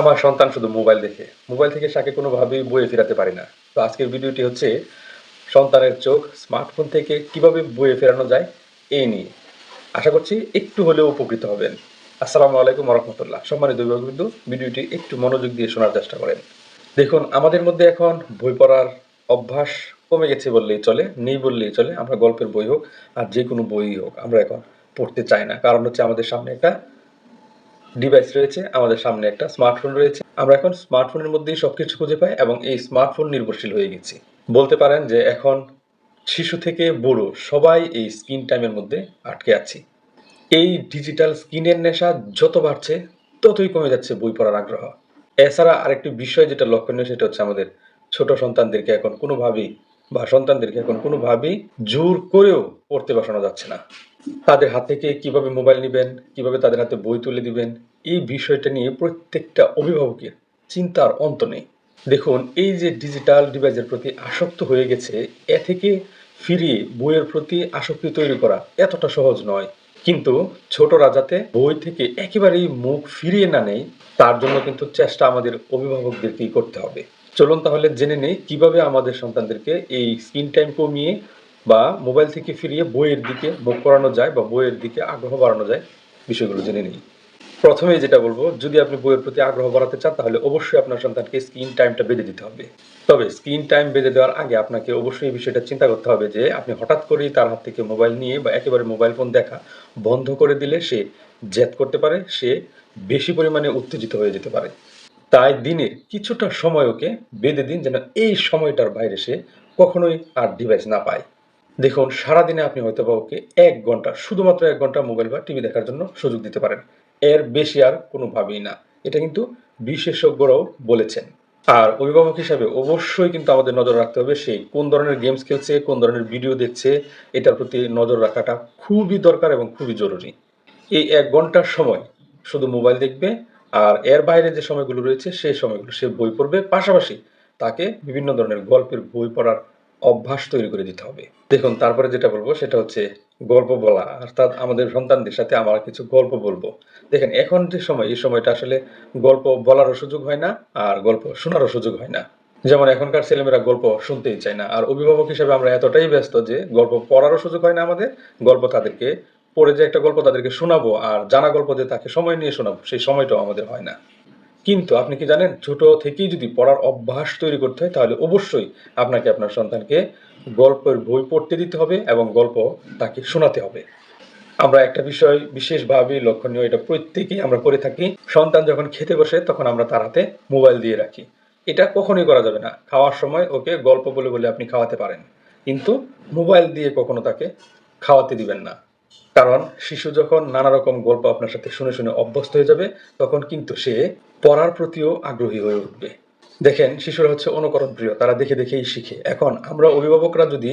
আমার সন্তান শুধু মোবাইল দেখে। মোবাইল থেকে তাকে কোনোভাবেই বইয়ে ফেরাতে পারি না। তো আজকের ভিডিওটি হচ্ছে সন্তানের চোখ স্মার্টফোন থেকে কীভাবে বইয়ে ফেরানো যায়, এই নিয়ে। আশা করছি একটু হলেও উপকৃত হবেন। আসসালামু আলাইকুম রহমতুল্লাহ সম্মানিত বিন্দু ভিডিওটি একটু মনোযোগ দিয়ে শোনার চেষ্টা করেন। দেখুন, আমাদের মধ্যে এখন বই পড়ার অভ্যাস কমে গেছে বললেই চলে, নেই বললেই চলে। আমরা গল্পের বই হোক আর যে কোনো বই হোক, আমরা এখন পড়তে চাই না। কারণ হচ্ছে আমাদের সামনে একটা ডিভাইস রয়েছে, আমাদের সামনে একটা স্মার্টফোন রয়েছে। আমরা এখন স্মার্টফোনের মধ্যেই সবকিছু খুঁজে পাই এবং এই স্মার্টফোন নির্ভরশীল হয়ে গেছি। বলতে পারেন যে এখন শিশু থেকে বুড়ো সবাই এই স্ক্রিন টাইমের মধ্যে আটকে আছি। এই ডিজিটাল স্ক্রিনের নেশা যত বাড়ছে, ততই কমে যাচ্ছে বই পড়ার আগ্রহ। এছাড়া আরেকটি বিষয় যেটা লক্ষণীয়, সেটা হচ্ছে আমাদের ছোট সন্তানদেরকে এখন কোনোভাবেই বা সন্তানদেরকে এখন কোনোভাবেই জোর করেও পড়তে বসানো যাচ্ছে না। তাদের হাত থেকে কীভাবে মোবাইল নেবেন, কীভাবে তাদের হাতে বই তুলে দিবেন, এই বিষয়টা নিয়ে প্রত্যেকটা অভিভাবকের চিন্তার অন্ত নেই। দেখুন, এই যে ডিজিটাল ডিভাইসের প্রতি আসক্ত হয়ে গেছে, এ থেকে ফিরিয়ে বইয়ের প্রতি আসক্তি তৈরি করা এতটা সহজ নয়। কিন্তু ছোটরা যাতে বই থেকে একেবারেই মুখ ফিরিয়ে না নেয়, তার জন্য কিন্তু চেষ্টা আমাদের অভিভাবকদেরকেই করতে হবে। চলুন তাহলে জেনে নেই কীভাবে আমাদের সন্তানদেরকে এই স্ক্রিন টাইম কমিয়ে বা মোবাইল থেকে ফিরিয়ে বইয়ের দিকে মুখ করানো যায় বা বইয়ের দিকে আগ্রহ বাড়ানো যায়, বিষয়গুলো জেনে নিই। প্রথমে যেটা বলব, যদি আপনি বইয়ের প্রতি আগ্রহ বাড়াতে চান, তাহলে অবশ্যই আপনার সন্তানকে স্ক্রিন টাইমটা বেঁধে দিতে হবে। তবে স্ক্রিন টাইম বেঁধে দেওয়ার আগে আপনাকে অবশ্যই এই বিষয়টা চিন্তা করতে হবে যে, আপনি হঠাৎ করেই তার হাত থেকে মোবাইল নিয়ে বা একেবারে মোবাইল ফোন দেখা বন্ধ করে দিলে সে জেদ করতে পারে, সে বেশি পরিমাণে উত্তেজিত হয়ে যেতে পারে। তাই দিনের কিছুটা সময় ওকে বেঁধে দিন যেন এই সময়টার বাইরে সে কখনোই আর ডিভাইস না পায়। দেখুন, সারাদিনে আপনি হয়তো বা ওকে এক ঘণ্টা, শুধুমাত্র এক ঘণ্টা মোবাইল বা টিভি দেখার জন্য সুযোগ দিতে পারেন। এর বেশি আর কোনোভাবেই না। এটা কিন্তু বিশেষজ্ঞরাও বলেছেন। আর অভিভাবক হিসাবে অবশ্যই কিন্তু আমাদের নজর রাখতে হবে সে কোন ধরনের গেমস খেলছে, কোন ধরনের ভিডিও দেখছে, এটার প্রতি নজর রাখাটা খুবই দরকার এবং খুবই জরুরি। এই এক ঘণ্টার সময় শুধু মোবাইল দেখবে আর এর বাইরে যে সময়গুলো রয়েছে, সেই সময়গুলো সে বই পড়বে। পাশাপাশি তাকে বিভিন্ন ধরনের গল্পের বই পড়ার অভ্যাস তৈরি করে দিতে হবে। দেখুন, তারপরে যেটা বলব, সেটা হচ্ছে গল্প বলা। অর্থাৎ আমাদের সন্তানদের সাথে আমরা কিছু গল্প বলব। দেখেন, এখন যে সময়, এই সময়টা আসলে গল্প বলারও সুযোগ হয় না, আর গল্প শোনারও সুযোগ হয় না। যেমন এখনকার ছেলেমেয়েরা গল্প শুনতেই চায় না। আর অভিভাবক হিসেবে আমরা এতটাই ব্যস্ত যে গল্প পড়ারও সুযোগ হয় না আমাদের, গল্প তাদেরকে পড়ে যে একটা গল্প তাদেরকে শোনাবো আর জানা গল্প যে তাকে সময় নিয়ে শোনাবো, সেই সময়টাও আমাদের হয় না। কিন্তু আপনি কি জানেন, ছোট থেকেই যদি পড়ার অভ্যাস তৈরি করতে হয়, তাহলে অবশ্যই আপনাকে আপনার সন্তানকে গল্পের বই পড়তে দিতে হবে এবং গল্প তাকে শোনাতে হবে। আমরা একটা বিষয় বিশেষভাবে লক্ষণীয়, এটা প্রত্যেকেই আমরা করে থাকি। সন্তান যখন খেতে বসে, তখন আমরা তার হাতে মোবাইল দিয়ে রাখি। এটা কখনোই করা যাবে না। খাওয়ার সময় ওকে গল্প বলে বলে আপনি খাওয়াতে পারেন। কিন্তু মোবাইল দিয়ে কখনো তাকে খাওয়াতে দিবেন না। কারণ শিশু যখন নানা রকম গল্প আপনার সাথে শুনে শুনে অভ্যস্ত হয়ে যাবে, তখন কিন্তু সে পড়ার প্রতিও আগ্রহী হয়ে উঠবে। দেখেন, শিশুরা হচ্ছে অনুকরণ প্রিয় তারা দেখে দেখেই শিখে। এখন আমরা অভিভাবকরা যদি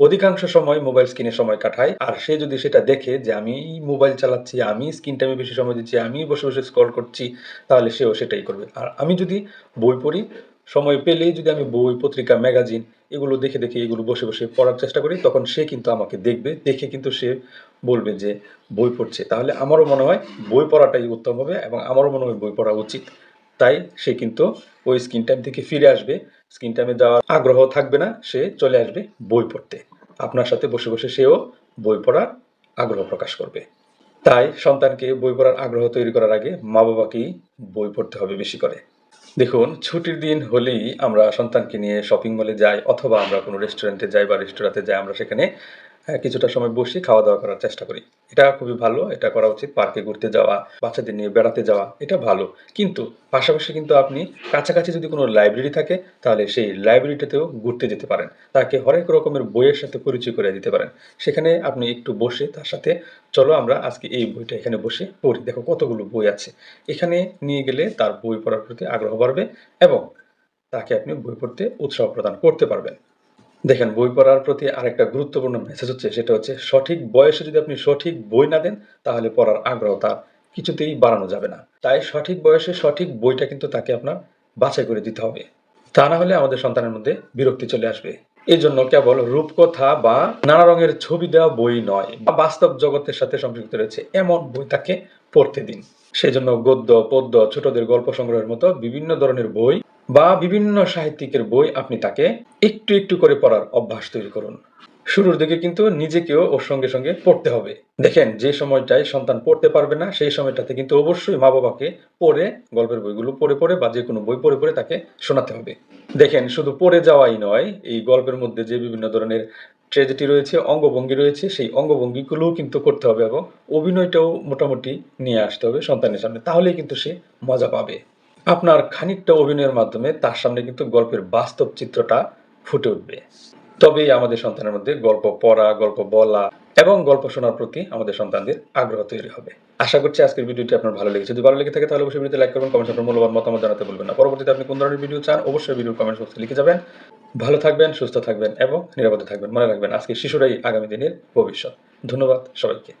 অধিকাংশ সময় মোবাইল স্ক্রিনে সময় কাটাই, আর সে যদি সেটা দেখে যে আমি মোবাইল চালাচ্ছি, আমি স্ক্রিন টাইমে বেশি সময় দিচ্ছি, আমি বসে বসে স্ক্রল করছি, তাহলে সেও সেটাই করবে। আর আমি যদি বই পড়ি, সময় পেলেই যদি আমি বই, পত্রিকা, ম্যাগাজিন এগুলো দেখে দেখে এগুলো বসে বসে পড়ার চেষ্টা করি, তখন সে কিন্তু আমাকে দেখবে, দেখে কিন্তু সে বলবে যে বই পড়ছে। তাহলে আমারও মনে হয় বই পড়াটাই উত্তম হবে এবং আমারও মনে হয় বই পড়া উচিত। তাই সে কিন্তু ওই স্ক্রিন টাইম থেকে ফিরে আসবে। স্ক্রিন টাইমে যাওয়ার আগ্রহ থাকবে না, সে চলে আসবে বই পড়তে। আপনার সাথে বসে বসে সেও বই পড়ার আগ্রহ প্রকাশ করবে। তাই সন্তানকে বই পড়ার আগ্রহ তৈরি করার আগে মা বাবাকেই বই পড়তে হবে বেশি করে। দেখুন, ছুটির দিন হলেই আমরা সন্তানকে নিয়ে শপিং মলে যাই অথবা আমরা কোনো রেস্টুরেন্টে যাই বা রেস্টুরেন্টে যাই, আমরা সেখানে হ্যাঁ, কিছুটা সময় বসে খাওয়া দাওয়া করার চেষ্টা করি। এটা খুবই ভালো এটা করা উচিত পার্কে ঘুরতে যাওয়া বাচ্চাদের নিয়ে বেড়াতে যাওয়া এটা ভালো। কিন্তু পাশাপাশি কিন্তু আপনি কাছাকাছি যদি কোনো লাইব্রেরি থাকে তাহলে সেই লাইব্রেরিটাতেও ঘুরতে যেতে পারেন। তাকে হরেক রকমের বইয়ের সাথে পরিচয় করে দিতে পারেন। সেখানে আপনি একটু বসে তার সাথে চলো আমরা আজকে এই বইটা এখানে বসে পড়ি। দেখো কতগুলো বই আছে। এখানে নিয়ে গেলে তার বই পড়ার প্রতি আগ্রহ বাড়বে এবং তাকে আপনি বই পড়তে উৎসাহ প্রদান করতে পারবেন। দেখেন, বই পড়ার প্রতি আরেকটা গুরুত্বপূর্ণ মেসেজ হচ্ছে, সেটা হচ্ছে সঠিক বয়সে যদি আপনি সঠিক বই না দেন, তাহলে পড়ার আগ্রহ তার কিছুতেই বাড়ানো যাবে না। তাই সঠিক বয়সে সঠিক বইটা কিন্তু তাকে আপনার বাছাই করে দিতে হবে। তা না হলে আমাদের সন্তানের মধ্যে বিরক্তি চলে আসবে। এই জন্য কেবল রূপকথা বা নানা রঙের ছবি দেওয়া বই নয়, বা বাস্তব জগতের সাথে সম্পৃক্ত রয়েছে এমন বই তাকে পড়তে দিন। সেই জন্য গদ্য, পদ্য, ছোটদের গল্প সংগ্রহের মতো বিভিন্ন ধরনের বই বা বিভিন্ন সাহিত্যিকের বই আপনি তাকে একটু একটু করে পড়ার অভ্যাস তৈরি করুন। শুরুর দিকে কিন্তু নিজেকেও ওর সঙ্গে সঙ্গে পড়তে হবে। দেখেন, যে সময়টায় সন্তান পড়তে পারবে না, সেই সময়টাতে কিন্তু অবশ্যই মা বাবাকে পড়ে, গল্পের বইগুলো পড়ে পড়ে বা যে কোনো বই পড়ে পড়ে তাকে শোনাতে হবে। দেখেন, শুধু পড়ে যাওয়াই নয়, এই গল্পের মধ্যে যে বিভিন্ন ধরনের ট্রেজেডি রয়েছে, অঙ্গভঙ্গি রয়েছে, সেই অঙ্গভঙ্গিগুলোও কিন্তু করতে হবে এবং অভিনয়টাও মোটামুটি নিয়ে আসতে হবে সন্তানের সামনে। তাহলেই কিন্তু সে মজা পাবে। আপনার খানিকটা অভিনয়ের মাধ্যমে তার সামনে কিন্তু গল্পের বাস্তব চিত্রটা ফুটে উঠবে। তবেই আমাদের সন্তানের মধ্যে গল্প পড়া, গল্প বলা এবং গল্প শোনার প্রতি আমাদের সন্তানদের আগ্রহ তৈরি হবে। আশা করছি আজকের ভিডিওটি আপনার ভালো লেগেছে। যদি ভালো লেগে থাকে তাহলে অবশ্যই ভিডিওতে লাইক করবেন কমেন্টস আপনার মূল্যবান মতামত জানাতে বলবেন না। পরবর্তীতে আপনি কোন ধরনের ভিডিও চান অবশ্যই ভিডিও কমেন্ট বক্সে লিখে যাবেন। ভালো থাকবেন, সুস্থ থাকবেন এবং নিরাপদে থাকবেন। মনে রাখবেন আজকে শিশুরাই আগামী দিনের ভবিষ্যৎ। ধন্যবাদ সবাইকে।